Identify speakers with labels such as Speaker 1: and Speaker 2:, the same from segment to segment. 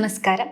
Speaker 1: നമസ്കാരം.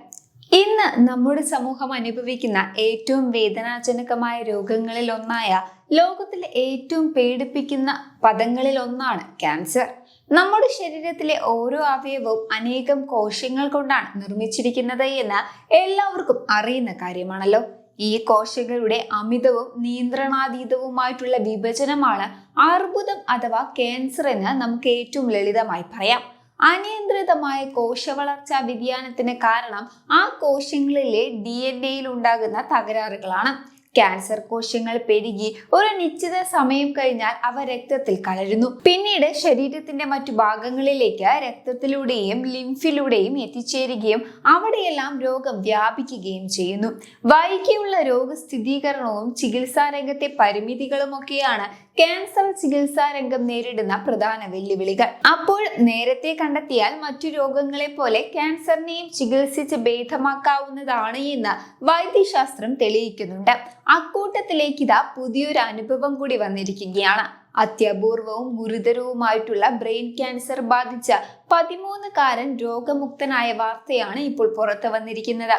Speaker 1: ഇന്ന് നമ്മുടെ സമൂഹം അനുഭവിക്കുന്ന ഏറ്റവും വേദനാജനകമായ രോഗങ്ങളിൽ ഒന്നായ ലോകത്തിലെ ഏറ്റവും പേടിപ്പിക്കുന്ന പദങ്ങളിൽ ഒന്നാണ് ക്യാൻസർ. നമ്മുടെ ശരീരത്തിലെ ഓരോ അവയവവും അനേകം കോശങ്ങൾ കൊണ്ടാണ് നിർമ്മിച്ചിരിക്കുന്നത് എന്ന് എല്ലാവർക്കും അറിയുന്ന കാര്യമാണല്ലോ. ഈ കോശങ്ങളുടെ അമിതവും നിയന്ത്രണാതീതവുമായിട്ടുള്ള വിഭജനമാണ് അർബുദം അഥവാ ക്യാൻസർ എന്ന് നമുക്ക് ഏറ്റവും ലളിതമായി പറയാം. അനിയന്ത്രിതമായ കോശവളർച്ചാ വ്യതിയാനത്തിന് കാരണം ആ കോശങ്ങളിലെ ഡി എൻ എയിൽ ഉണ്ടാകുന്ന തകരാറുകളാണ്. ക്യാൻസർ കോശങ്ങൾ പെരുകി ഒരു നിശ്ചിത സമയം കഴിഞ്ഞാൽ അവ രക്തത്തിൽ കലരുന്നു. പിന്നീട് ശരീരത്തിന്റെ മറ്റു ഭാഗങ്ങളിലേക്ക് രക്തത്തിലൂടെയും ലിംഫിലൂടെയും എത്തിച്ചേരുകയും അവിടെയെല്ലാം രോഗം വ്യാപിക്കുകയും ചെയ്യുന്നു. വൈകിയുള്ള രോഗസ്ഥിരീകരണവും ചികിത്സാ രംഗത്തെ പരിമിതികളുമൊക്കെയാണ് ക്യാൻസർ ചികിത്സാ രംഗം നേരിടുന്ന പ്രധാന വെല്ലുവിളികൾ. അപ്പോൾ നേരത്തെ കണ്ടെത്തിയാൽ മറ്റു രോഗങ്ങളെ പോലെ ക്യാൻസറിനെയും ചികിത്സിച്ച് ഭേദമാക്കാവുന്നതാണ് എന്ന് വൈദ്യശാസ്ത്രം തെളിയിക്കുന്നുണ്ട്. അക്കൂട്ടത്തിലേക്ക് ഇതാ പുതിയൊരു അനുഭവം കൂടി വന്നിരിക്കുകയാണ്. അത്യപൂർവവും ഗുരുതരവുമായിട്ടുള്ള ബ്രെയിൻ ക്യാൻസർ ബാധിച്ച പതിമൂന്നുകാരൻ രോഗമുക്തനായ വാർത്തയാണ് ഇപ്പോൾ പുറത്തു വന്നിരിക്കുന്നത്.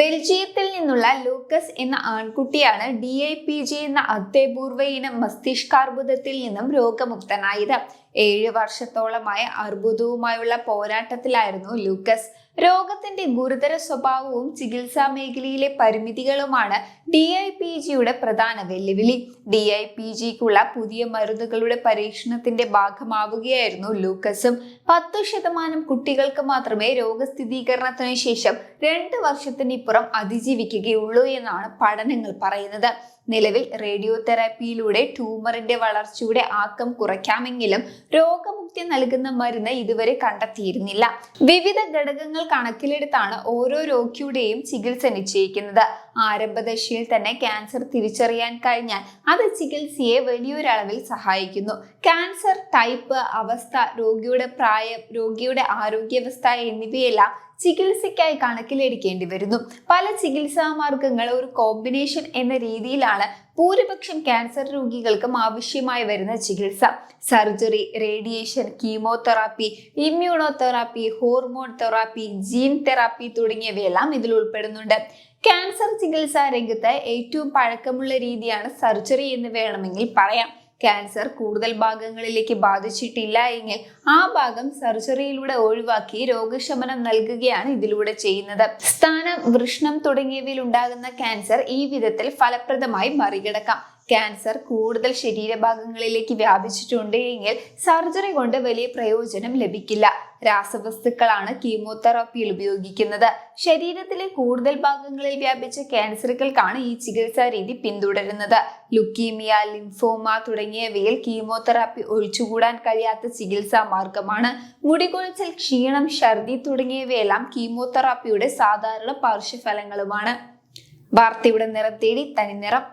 Speaker 1: ബെൽജിയത്തിൽ നിന്നുള്ള ലൂക്കസ് എന്ന ആൺകുട്ടിയാണ് ഡി ഐ പി ജി എന്ന അത്യപൂർവ ഇനം മസ്തിഷ്കാർബുദത്തിൽ നിന്നും രോഗമുക്തനായത്. ഏഴ് വർഷത്തോളമായ അർബുദവുമായുള്ള പോരാട്ടത്തിലായിരുന്നു ലൂക്കസ്. രോഗത്തിന്റെ ഗുരുതര സ്വഭാവവും ചികിത്സാ മേഖലയിലെ പരിമിതികളുമാണ് ഡി ഐ പി ജിയുടെ പ്രധാന വെല്ലുവിളി. ഡി ഐ പി ജിക്കുള്ള പുതിയ മരുന്നുകളുടെ പരീക്ഷണത്തിന്റെ ഭാഗമാവുകയായിരുന്നു ലൂക്കസും. പത്തു ശതമാനം കുട്ടികൾക്ക് മാത്രമേ രോഗസ്ഥിരീകരണത്തിന് ശേഷം രണ്ട് വർഷത്തിനിപ്പുറം അതിജീവിക്കുകയുള്ളൂ എന്നാണ് പഠനങ്ങൾ പറയുന്നത്. നിലവിൽ റേഡിയോ തെറാപ്പിയിലൂടെ ട്യൂമറിന്റെ വളർച്ചയുടെ ആക്കം കുറയ്ക്കാമെങ്കിലും രോഗം രോഗമുക്തി നൽകുന്ന മരുന്ന് ഇതുവരെ കണ്ടെത്തിയിരുന്നില്ല. വിവിധ ഘടകങ്ങൾ കണക്കിലെടുത്താണ് ഓരോ രോഗിയുടെയും ചികിത്സ നിശ്ചയിക്കുന്നത്. ആരംഭദശയിൽ തന്നെ ക്യാൻസർ തിരിച്ചറിയാൻ കഴിഞ്ഞാൽ അത് ചികിത്സയെ വലിയൊരളവിൽ സഹായിക്കുന്നു. ക്യാൻസർ ടൈപ്പ് അവസ്ഥ രോഗിയുടെ പ്രായം രോഗിയുടെ ആരോഗ്യാവസ്ഥ എന്നിവയെല്ലാം ചികിത്സയ്ക്കായി കണക്കിലെടുക്കേണ്ടി വരുന്നു. പല ചികിത്സാ മാർഗങ്ങൾ ഒരു കോമ്പിനേഷൻ എന്ന രീതിയിലാണ് ഭൂരിപക്ഷം ക്യാൻസർ രോഗികൾക്കും ആവശ്യമായി വരുന്ന ചികിത്സ. Surgery radiation chemotherapy immunotherapy hormone therapy gene therapy തുടങ്ങിയവയെല്ലാം ഇതിൽ ഉൾപ്പെടുന്നുണ്ട്. ക്യാൻസർ ചികിത്സാ രംഗത്ത് ഏറ്റവും പഴക്കമുള്ള രീതിയാണ് സർജറി എന്ന് വേണമെങ്കിൽ പറയാം. ക്യാൻസർ കൂടുതൽ ഭാഗങ്ങളിലേക്ക് ബാധിച്ചിട്ടില്ല എങ്കിൽ ആ ഭാഗം സർജറിയിലൂടെ ഒഴിവാക്കി രോഗശമനം നൽകുകയാണ് ഇതിലൂടെ ചെയ്യുന്നത്. സ്ഥാനം വൃഷ്ണം തുടങ്ങിയവയിൽ ഉണ്ടാകുന്ന ക്യാൻസർ ഈ വിധത്തിൽ ഫലപ്രദമായി മറികടക്കാം. ക്യാൻസർ കൂടുതൽ ശരീരഭാഗങ്ങളിലേക്ക് വ്യാപിച്ചിട്ടുണ്ട് എങ്കിൽ സർജറി കൊണ്ട് വലിയ പ്രയോജനം ലഭിക്കില്ല. രാസവസ്തുക്കളാണ് കീമോതെറാപ്പിയിൽ ഉപയോഗിക്കുന്നത്. ശരീരത്തിലെ കൂടുതൽ ഭാഗങ്ങളിൽ വ്യാപിച്ച ക്യാൻസറുകൾക്കാണ് ഈ ചികിത്സാ രീതി പിന്തുടരുന്നത്. ലുക്കീമിയ ലിംഫോമ തുടങ്ങിയവയിൽ കീമോതെറാപ്പി ഒഴിച്ചുകൂടാൻ കഴിയാത്ത ചികിത്സാ മാർഗമാണ്. മുടികൊഴിച്ചൽ ക്ഷീണം ഛർദി തുടങ്ങിയവയെല്ലാം കീമോതെറാപ്പിയുടെ സാധാരണ പാർശ്വഫലങ്ങളുമാണ് വാർത്തയുടെ നിറം തേടി തനിനിറം